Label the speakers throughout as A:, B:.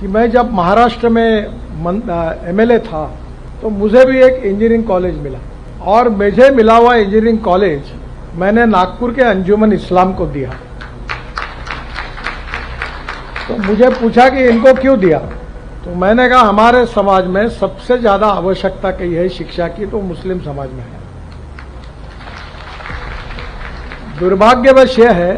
A: कि मैं जब महाराष्ट्र में एमएलए था तो मुझे भी एक इंजीनियरिंग कॉलेज मिला। और मुझे मिला हुआ इंजीनियरिंग कॉलेज मैंने नागपुर के अंजुमन इस्लाम को दिया। तो मुझे पूछा कि इनको क्यों दिया? तो मैंने कहा, हमारे समाज में सबसे ज़्यादा आवश्यकता कही है शिक्षा की तो मुस्लिम समाज में है। दुर्भाग्यवश यह है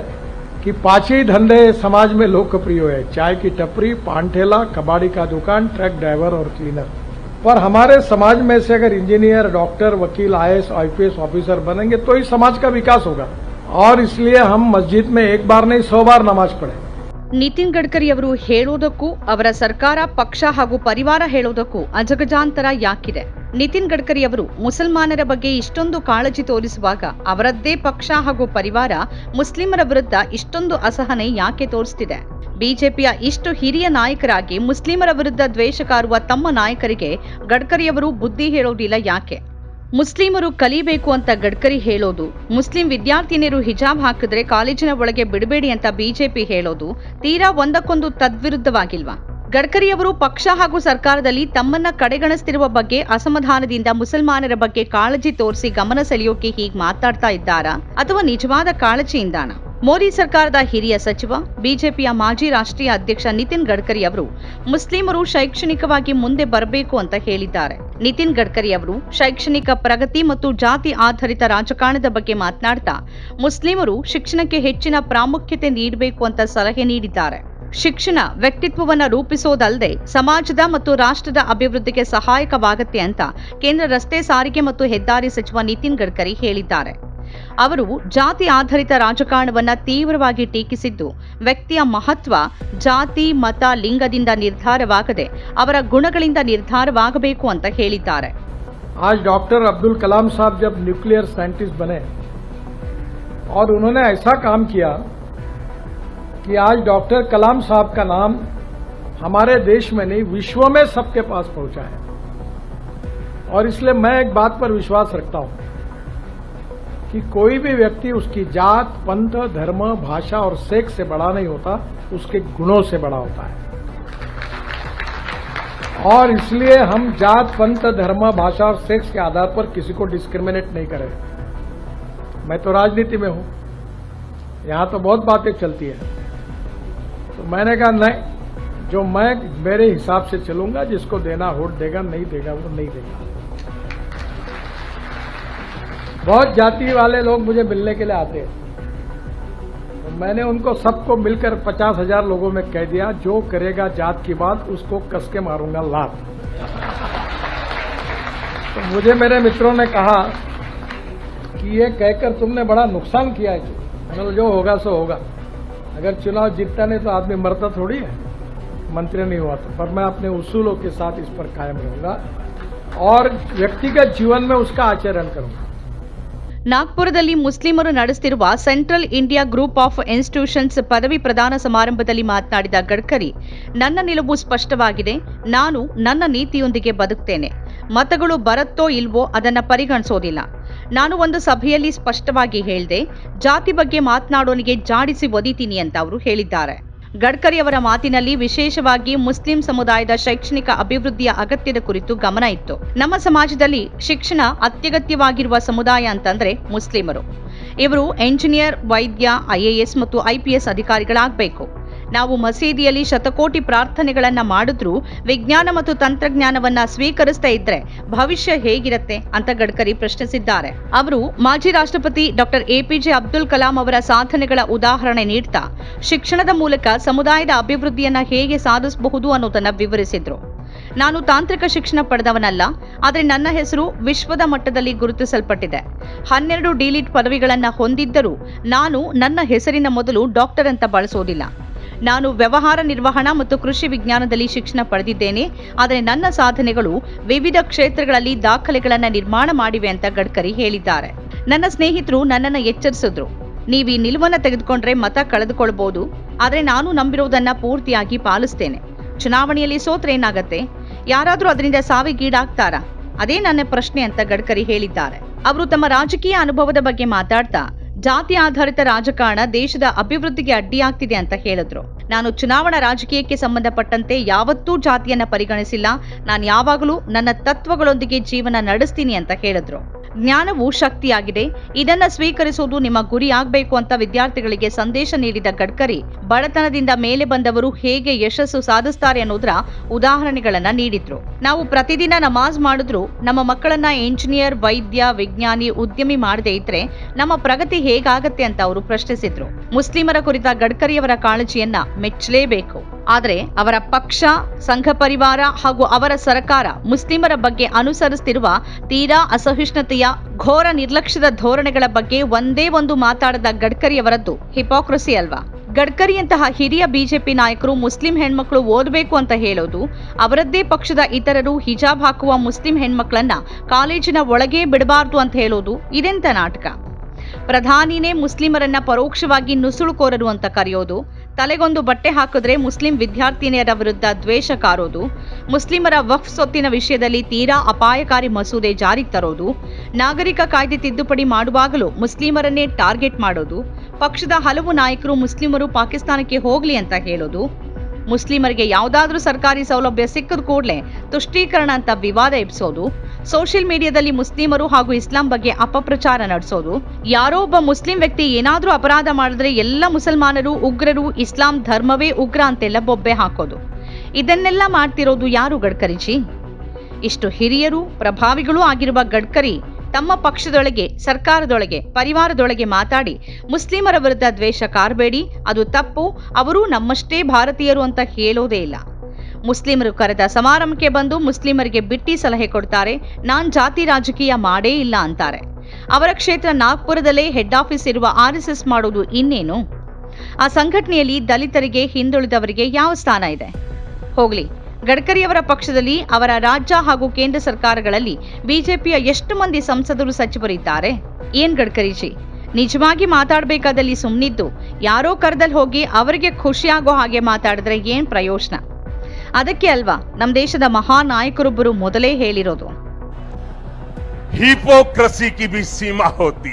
A: कि पांच ही धंधे समाज में लोकप्रिय है चाय की टपरी पान ठेला कबाड़ी का दुकान ट्रक ड्राइवर और क्लीनर पर हमारे समाज में से अगर इंजीनियर डॉक्टर वकील आईएएस आईपीएस ऑफिसर बनेंगे तो ही समाज का विकास होगा और इसलिए हम मस्जिद में एक बार नहीं सौ बार नमाज पढ़े
B: ನಿತಿನ್ ಗಡ್ಕರಿ ಅವರು ಹೇಳೋದಕ್ಕೂ ಅವರ ಸರ್ಕಾರ ಪಕ್ಷ ಹಾಗೂ ಪರಿವಾರ ಹೇಳೋದಕ್ಕೂ ಅಜಗಜಾಂತರ ಯಾಕಿದೆ ನಿತಿನ್ ಗಡ್ಕರಿ ಅವರು ಮುಸಲ್ಮಾನರ ಬಗ್ಗೆ ಇಷ್ಟೊಂದು ಕಾಳಜಿ ತೋರಿಸುವಾಗ ಅವರದ್ದೇ ಪಕ್ಷ ಹಾಗೂ ಪರಿವಾರ ಮುಸ್ಲಿಮರ ವಿರುದ್ಧ ಇಷ್ಟೊಂದು ಅಸಹನೆ ಯಾಕೆ ತೋರಿಸ್ತಿದೆ? ಬಿಜೆಪಿಯ ಇಷ್ಟು ಹಿರಿಯ ನಾಯಕರಾಗಿ ಮುಸ್ಲಿಮರ ವಿರುದ್ಧ ದ್ವೇಷ ಕಾರುವ ತಮ್ಮ ನಾಯಕರಿಗೆ ಗಡ್ಕರಿಯವರು ಬುದ್ಧಿ ಹೇಳೋದಿಲ್ಲ ಯಾಕೆ? ಮುಸ್ಲಿಮರು ಕಲಿಬೇಕು ಅಂತ ಗಡ್ಕರಿ ಹೇಳೋದು, ಮುಸ್ಲಿಂ ವಿದ್ಯಾರ್ಥಿನಿಯರು ಹಿಜಾಬ್ ಹಾಕಿದ್ರೆ ಕಾಲೇಜಿನ ಒಳಗೆ ಬಿಡಬೇಡಿ ಅಂತ ಬಿಜೆಪಿ ಹೇಳೋದು, ತೀರಾ ಒಂದಕ್ಕೊಂದು ತದ್ವಿರುದ್ಧವಾಗಿಲ್ವಾ? ಗಡ್ಕರಿಯವರು ಪಕ್ಷ ಹಾಗೂ ಸರ್ಕಾರದಲ್ಲಿ ತಮ್ಮನ್ನ ಕಡೆಗಣಿಸ್ತಿರುವ ಬಗ್ಗೆ ಅಸಮಾಧಾನದಿಂದ ಮುಸಲ್ಮಾನರ ಬಗ್ಗೆ ಕಾಳಜಿ ತೋರಿಸಿ ಗಮನ ಸೆಳೆಯೋಕೆ ಹೀಗೆ ಮಾತಾಡ್ತಾ ಇದ್ದಾರಾ ಅಥವಾ ನಿಜವಾದ ಕಾಳಜಿಯಿಂದಾನ ಮೋದಿ ಸರ್ಕಾರದ ಹಿರಿಯ ಸಚಿವ, ಬಿಜೆಪಿಯ ಮಾಜಿ ರಾಷ್ಟ್ರೀಯ ಅಧ್ಯಕ್ಷ ನಿತಿನ್ ಗಡ್ಕರಿ ಅವರು ಮುಸ್ಲಿಮರು ಶೈಕ್ಷಣಿಕವಾಗಿ ಮುಂದೆ ಬರಬೇಕು ಅಂತ ಹೇಳಿದ್ದಾರೆ. ನಿತಿನ್ ಗಡ್ಕರಿ ಅವರು ಶೈಕ್ಷಣಿಕ ಪ್ರಗತಿ ಮತ್ತು ಜಾತಿ ಆಧಾರಿತ ರಾಜಕಾರಣದ ಬಗ್ಗೆ ಮಾತನಾಡ್ತಾ ಮುಸ್ಲಿಮರು ಶಿಕ್ಷಣಕ್ಕೆ ಹೆಚ್ಚಿನ ಪ್ರಾಮುಖ್ಯತೆ ನೀಡಬೇಕು ಅಂತ ಸಲಹೆ ನೀಡಿದ್ದಾರೆ. ಶಿಕ್ಷಣ ವ್ಯಕ್ತಿತ್ವವನ್ನ ರೂಪಿಸೋದಲ್ಲದೆ ಸಮಾಜದ ಮತ್ತು ರಾಷ್ಟ್ರದ ಅಭಿವೃದ್ಧಿಗೆ ಸಹಾಯಕವಾಗತ್ತೆ ಅಂತ ಕೇಂದ್ರ ರಸ್ತೆ ಸಾರಿಗೆ ಮತ್ತು ಹೆದ್ದಾರಿ ಸಚಿವ ನಿತಿನ್ ಗಡ್ಕರಿ ಹೇಳಿದ್ದಾರೆ ಅವರು ಜಾತಿ ಆಧಾರಿತ ರಾಜಕಾರಣವನ್ನ ತೀವ್ರವಾಗಿ ಟೀಕಿಸಿದ್ದು ವ್ಯಕ್ತಿಯ ಮಹತ್ವ ಜಾತಿ ಮತ ಲಿಂಗದಿಂದ ನಿರ್ಧಾರವಾಗದೆ ಅವರ ಗುಣಗಳಿಂದ ನಿರ್ಧಾರವಾಗಬೇಕು ಅಂತ ಹೇಳಿದ್ದಾರೆ
A: आज डॉक्टर अब्दुल कलाम साहब जब न्यूक्लियर साइंटिस्ट बने और उन्होंने ऐसा काम किया कि आज डॉक्टर कलाम साहब का नाम हमारे देश में नहीं, विश्व में सबके पास पहुँचा है। और इसलिए मैं एक बात पर विश्वास रखता हूँ कि कोई भी व्यक्ति उसकी जात, पंथ, धर्म, भाषा और सेक्स से बड़ा नहीं होता, उसके गुणों से बड़ा होता है। और इसलिए हम जात, पंथ, धर्म, भाषा और सेक्स के आधार पर किसी को डिस्क्रिमिनेट नहीं करें। मैं तो राजनीति में हूँ। यहाँ तो बहुत बातें चलती है। तो मैंने कहा, नहीं, जो मैं मेरे हिसाब से चलूँगा, जिसको देना वोट देगा, नहीं देगा, वो नहीं देगा। बहुत जाति वाले लोग मुझे मिलने के लिए आते हैं। तो मैंने उनको सबको मिलकर पचास हज़ार लोगों में कह दिया, जो करेगा जात की बात, उसको कस के मारूँगा लात। तो मुझे मेरे मित्रों ने कहा कि ये कहकर तुमने बड़ा नुकसान किया है। जो होगा, सो होगा। अगर चुनाव जीतता नहीं तो आदमी मरता थोड़ी है मंत्री नहीं हुआ तो पर मैं अपने उसूलों के साथ इस पर कायम रहूंगा और व्यक्तिगत जीवन में उसका आचरण करूंगा
B: ನಾಗ್ಪುರದಲ್ಲಿ ಮುಸ್ಲಿಮರು ನಡೆಸುತ್ತಿರುವ central India group of institutions ಪದವಿ ಪ್ರದಾನ ಸಮಾರಂಭದಲ್ಲಿ ಮಾತನಾಡಿದ ಗಡ್ಕರಿ ನನ್ನ ನಿಲುವು ಸ್ಪಷ್ಟವಾಗಿದೆ ನಾನು ನನ್ನ ನೀತಿಯೊಂದಿಗೆ ಬದುಕ್ತೇನೆ ಮತಗಳು ಬರುತ್ತೋ ಇಲ್ವೋ ಅದನ್ನ ಪರಿಗಣಿಸೋದಿಲ್ಲ. ನಾನು ಒಂದು ಸಭೆಯಲ್ಲಿ ಸ್ಪಷ್ಟವಾಗಿ ಹೇಳಿದೆ, ಜಾತಿ ಬಗ್ಗೆ ಮಾತನಾಡೋನಿಗೆ ಜಾಡಿಸಿ ಒದಿತೀನಿ ಅಂತ ಅವರು ಹೇಳಿದ್ದಾರೆ. ಗಡ್ಕರಿ ಅವರ ಮಾತಿನಲ್ಲಿ ವಿಶೇಷವಾಗಿ ಮುಸ್ಲಿಂ ಸಮುದಾಯದ ಶೈಕ್ಷಣಿಕ ಅಭಿವೃದ್ಧಿಯ ಅಗತ್ಯದ ಕುರಿತು ಗಮನ ಇತ್ತು. ನಮ್ಮ ಸಮಾಜದಲ್ಲಿ ಶಿಕ್ಷಣ ಅತ್ಯಗತ್ಯವಾಗಿರುವ ಸಮುದಾಯ ಅಂತಂದ್ರೆ ಮುಸ್ಲಿಮರು. ಇವರು ಎಂಜಿನಿಯರ್ ವೈದ್ಯ ಐಎಎಸ್ ಮತ್ತು ಐಪಿಎಸ್ ಅಧಿಕಾರಿಗಳಾಗಬೇಕು. ನಾವು ಮಸೀದಿಯಲ್ಲಿ ಶತಕೋಟಿ ಪ್ರಾರ್ಥನೆಗಳನ್ನ ಮಾಡಿದ್ರೂ ವಿಜ್ಞಾನ ಮತ್ತು ತಂತ್ರಜ್ಞಾನವನ್ನ ಸ್ವೀಕರಿಸ್ತಾ ಇದ್ರೆ ಭವಿಷ್ಯ ಹೇಗಿರತ್ತೆ ಅಂತ ಗಡ್ಕರಿ ಪ್ರಶ್ನಿಸಿದ್ದಾರೆ. ಅವರು ಮಾಜಿ ರಾಷ್ಟ್ರಪತಿ ಡಾಕ್ಟರ್ ಎಪಿಜೆ ಅಬ್ದುಲ್ ಕಲಾಂ ಅವರ ಸಾಧನೆಗಳ ಉದಾಹರಣೆ ನೀಡ್ತಾ, ಶಿಕ್ಷಣದ ಮೂಲಕ ಸಮುದಾಯದ ಅಭಿವೃದ್ಧಿಯನ್ನ ಹೇಗೆ ಸಾಧಿಸಬಹುದು ಅನ್ನೋದನ್ನ ವಿವರಿಸಿದ್ರು. ನಾನು ತಾಂತ್ರಿಕ ಶಿಕ್ಷಣ ಪಡೆದವನಲ್ಲ, ಆದರೆ ನನ್ನ ಹೆಸರು ವಿಶ್ವದ ಮಟ್ಟದಲ್ಲಿ ಗುರುತಿಸಲ್ಪಟ್ಟಿದೆ. ಹನ್ನೆರಡು ಡಿಲಿಟ್ ಪದವಿಗಳನ್ನು ಹೊಂದಿದ್ದರೂ ನಾನು ನನ್ನ ಹೆಸರಿನ ಮೊದಲು ಡಾಕ್ಟರ್ ಅಂತ ಬಳಸೋದಿಲ್ಲ. ನಾನು ವ್ಯವಹಾರ ನಿರ್ವಹಣಾ ಮತ್ತು ಕೃಷಿ ವಿಜ್ಞಾನದಲ್ಲಿ ಶಿಕ್ಷಣ ಪಡೆದಿದ್ದೇನೆ. ಆದರೆ ನನ್ನ ಸಾಧನೆಗಳು ವಿವಿಧ ಕ್ಷೇತ್ರಗಳಲ್ಲಿ ದಾಖಲೆಗಳನ್ನು ನಿರ್ಮಾಣ ಮಾಡಿವೆ ಅಂತ ಗಡ್ಕರಿ ಹೇಳಿದ್ದಾರೆ. ನನ್ನ ಸ್ನೇಹಿತರು ನನ್ನನ್ನು ಎಚ್ಚರಿಸಿದ್ರು. ನೀವು ಈ ನಿಲುವನ್ನು ತೆಗೆದುಕೊಂಡ್ರೆ ಮತ ಕಳೆದುಕೊಳ್ಬಹುದು ಆದರೆ ನಾನು ನಂಬಿರೋದನ್ನ ಪೂರ್ತಿಯಾಗಿ ಪಾಲಿಸ್ತೇನೆ. ಚುನಾವಣೆಯಲ್ಲಿ ಸೋತ್ರೆ ಏನಾಗತ್ತೆ? ಯಾರಾದರೂ ಅದರಿಂದ ಸಾವಿಗೀಡಾಗ್ತಾರಾ? ಅದೇ ನನ್ನ ಪ್ರಶ್ನೆ ಅಂತ ಗಡ್ಕರಿ ಹೇಳಿದ್ದಾರೆ. ಅವರು ತಮ್ಮ ರಾಜಕೀಯ ಅನುಭವದ ಬಗ್ಗೆ ಮಾತಾಡ್ತಾ ಜಾತಿ ಆಧಾರಿತ ರಾಜಕಾರಣ ದೇಶದ ಅಭಿವೃದ್ಧಿಗೆ ಅಡ್ಡಿಯಾಗ್ತಿದೆ ಅಂತ ಹೇಳಿದ್ರು. ನಾನು ಚುನಾವಣಾ ರಾಜಕೀಯಕ್ಕೆ ಸಂಬಂಧಪಟ್ಟಂತೆ ಯಾವತ್ತೂ ಜಾತಿಯನ್ನ ಪರಿಗಣಿಸಿಲ್ಲ. ನಾನು ಯಾವಾಗಲೂ ನನ್ನ ತತ್ವಗಳೊಂದಿಗೆ ಜೀವನ ನಡೆಸ್ತೀನಿ ಅಂತ ಹೇಳಿದ್ರು. ಜ್ಞಾನವು ಶಕ್ತಿಯಾಗಿದೆ. ಇದನ್ನ ಸ್ವೀಕರಿಸುವುದು ನಿಮ್ಮ ಗುರಿ ಆಗ್ಬೇಕು ಅಂತ ವಿದ್ಯಾರ್ಥಿಗಳಿಗೆ ಸಂದೇಶ ನೀಡಿದ ಗಡ್ಕರಿ. ಬಡತನದಿಂದ ಮೇಲೆ ಬಂದವರು ಹೇಗೆ ಯಶಸ್ಸು ಸಾಧಿಸ್ತಾರೆ ಅನ್ನೋದರ ಉದಾಹರಣೆಗಳನ್ನ ನೀಡಿದ್ರು. ನಾವು ಪ್ರತಿದಿನ ನಮಾಜ್ ಮಾಡಿದ್ರು ನಮ್ಮ ಮಕ್ಕಳನ್ನ ಇಂಜಿನಿಯರ್ ವೈದ್ಯ, ವಿಜ್ಞಾನಿ, ಉದ್ಯಮಿ ಮಾಡದೇ ಇದ್ರೆ ನಮ್ಮ ಪ್ರಗತಿ ಹೇಗಾಗತ್ತೆ ಅಂತ ಅವರು ಪ್ರಶ್ನಿಸಿದ್ರು. ಮುಸ್ಲಿಮರ ಕುರಿತ ಗಡ್ಕರಿಯವರ ಕಾಳಜಿಯನ್ನ ಮೆಚ್ಚಲೇಬೇಕು. ಆದರೆ ಅವರ ಪಕ್ಷ, ಸಂಘ ಪರಿವಾರ ಹಾಗೂ ಅವರ ಸರ್ಕಾರ ಮುಸ್ಲಿಮರ ಬಗ್ಗೆ ಅನುಸರಿಸುತ್ತಿರುವ ತೀರಾ ಅಸಹಿಷ್ಣುತೆಯ ಘೋರ ನಿರ್ಲಕ್ಷ್ಯದ ಧೋರಣೆಗಳ ಬಗ್ಗೆ ಒಂದೇ ಒಂದು ಮಾತಾಡದ ಗಡ್ಕರಿಯವರದ್ದು ಹಿಪೋಕ್ರಸಿ ಅಲ್ವಾ? ಗಡ್ಕರಿಯಂತಹ ಹಿರಿಯ ಬಿಜೆಪಿ ನಾಯಕರು ಮುಸ್ಲಿಂ ಹೆಣ್ಮಕ್ಳು ಓದಬೇಕು ಅಂತ ಹೇಳೋದು, ಅವರದ್ದೇ ಪಕ್ಷದ ಇತರರು ಹಿಜಾಬ್ ಹಾಕುವ ಮುಸ್ಲಿಂ ಹೆಣ್ಮಕ್ಳನ್ನ ಕಾಲೇಜಿನ ಒಳಗೆ ಬಿಡಬಾರ್ದು ಅಂತ ಹೇಳೋದು ಇದೆಂತ ನಾಟಕ? ಪ್ರಧಾನಿನೇ ಮುಸ್ಲಿಮರನ್ನ ಪರೋಕ್ಷವಾಗಿ ನುಸುಳುಕೋರರು ಅಂತ ಕರೆಯೋದು ತಲೆಗೊಂದು ಬಟ್ಟೆ ಹಾಕಿದ್ರೆ ಮುಸ್ಲಿಂ ವಿದ್ಯಾರ್ಥಿನಿಯರ ವಿರುದ್ಧ ದ್ವೇಷ ಕಾರೋದು, ಮುಸ್ಲಿಮರ ವಕ್ಫ್ ಸೊತ್ತಿನ ವಿಷಯದಲ್ಲಿ ತೀರಾ ಅಪಾಯಕಾರಿ ಮಸೂದೆ ಜಾರಿಗೆ ತರೋದು, ನಾಗರಿಕ ಕಾಯ್ದೆ ತಿದ್ದುಪಡಿ ಮಾಡುವಾಗಲೂ ಮುಸ್ಲಿಮರನ್ನೇ ಟಾರ್ಗೆಟ್ ಮಾಡೋದು, ಪಕ್ಷದ ಹಲವು ನಾಯಕರು ಮುಸ್ಲಿಮರು ಪಾಕಿಸ್ತಾನಕ್ಕೆ ಹೋಗ್ಲಿ ಅಂತ ಹೇಳೋದು, ಮುಸ್ಲಿಮರಿಗೆ ಯಾವುದಾದ್ರೂ ಸರ್ಕಾರಿ ಸೌಲಭ್ಯ ಸಿಕ್ಕದ ಕೂಡಲೇ ತುಷ್ಟೀಕರಣ ಅಂತ ವಿವಾದ ಎಬ್ಸೋದು ಸೋಷಿಯಲ್ ಮೀಡಿಯಾದಲ್ಲಿ ಮುಸ್ಲಿಮರು ಹಾಗೂ ಇಸ್ಲಾಂ ಬಗ್ಗೆ ಅಪಪ್ರಚಾರ ನಡೆಸೋದು. ಯಾರೋ ಒಬ್ಬ ಮುಸ್ಲಿಂ ವ್ಯಕ್ತಿ ಏನಾದರೂ ಅಪರಾಧ ಮಾಡಿದ್ರೆ ಎಲ್ಲ ಮುಸಲ್ಮಾನರು, ಉಗ್ರರು, ಇಸ್ಲಾಂ ಧರ್ಮವೇ ಉಗ್ರ ಅಂತೆಲ್ಲ ಬೊಬ್ಬೆ ಹಾಕೋದು. ಇದನ್ನೆಲ್ಲ ಮಾಡ್ತಿರೋದು ಯಾರು ಗಡ್ಕರಿಜಿ ಇಷ್ಟು ಹಿರಿಯರು, ಪ್ರಭಾವಿಗಳೂ ಆಗಿರುವ ಗಡ್ಕರಿ ತಮ್ಮ ಪಕ್ಷದೊಳಗೆ, ಸರ್ಕಾರದೊಳಗೆ, ಪರಿವಾರದೊಳಗೆ ಮಾತಾಡಿ, ಮುಸ್ಲಿಮರ ವಿರುದ್ಧ ದ್ವೇಷ ಕಾರಬೇಡಿ, ಅದು ತಪ್ಪು, ಅವರು ನಮ್ಮಷ್ಟೇ ಭಾರತೀಯರು ಅಂತ ಹೇಳೋದೇ ಇಲ್ಲ. ಮುಸ್ಲಿಮರು ಕರೆದ ಸಮಾರಂಭಕ್ಕೆ ಬಂದು ಮುಸ್ಲಿಮರಿಗೆ ಬಿಟ್ಟಿ ಸಲಹೆ ಕೊಡ್ತಾರೆ. ನಾನ್ ಜಾತಿ ರಾಜಕೀಯ ಮಾಡೇ ಇಲ್ಲ ಅಂತಾರೆ. ಅವರ ಕ್ಷೇತ್ರ ನಾಗ್ಪುರದಲ್ಲೇ ಹೆಡ್ ಆಫೀಸ್ ಇರುವ ಆರ್ ಎಸ್ ಎಸ್ ಮಾಡೋದು ಇನ್ನೇನು? ಆ ಸಂಘಟನೆಯಲ್ಲಿ ದಲಿತರಿಗೆ ಹಿಂದುಳಿದವರಿಗೆ ಯಾವ ಸ್ಥಾನ ಇದೆ? ಹೋಗ್ಲಿ, ಗಡ್ಕರಿಯವರ ಪಕ್ಷದಲ್ಲಿ ಅವರ ರಾಜ್ಯ ಹಾಗೂ ಕೇಂದ್ರ ಸರ್ಕಾರಗಳಲ್ಲಿ ಬಿಜೆಪಿಯ ಎಷ್ಟು ಮಂದಿ ಸಂಸದರು ಸಚಿವರಿದ್ದಾರೆ? ಏನ್ ಗಡ್ಕರಿಜಿ? ನಿಜವಾಗಿ ಮಾತಾಡಬೇಕಾದಲ್ಲಿ ಸುಮ್ಮನಿದ್ದು ಯಾರೋ ಕರೆದಲ್ಲಿ ಹೋಗಿ ಅವರಿಗೆ ಖುಷಿಯಾಗೋ ಹಾಗೆ ಮಾತಾಡಿದ್ರೆ ಏನ್ ಪ್ರಯೋಜನ? ಅದಕ್ಕೆ ಅಲ್ವಾ ನಮ್ಮ ದೇಶದ ಮಹಾ ನಾಯಕರೊಬ್ಬರು ಮೊದಲೇ ಹೇಳಿರೋದು.
C: ಹಿಪೋಕ್ರಸಿ ಕಿ ಬಿ ಸೀಮಾ ಹೋತಿ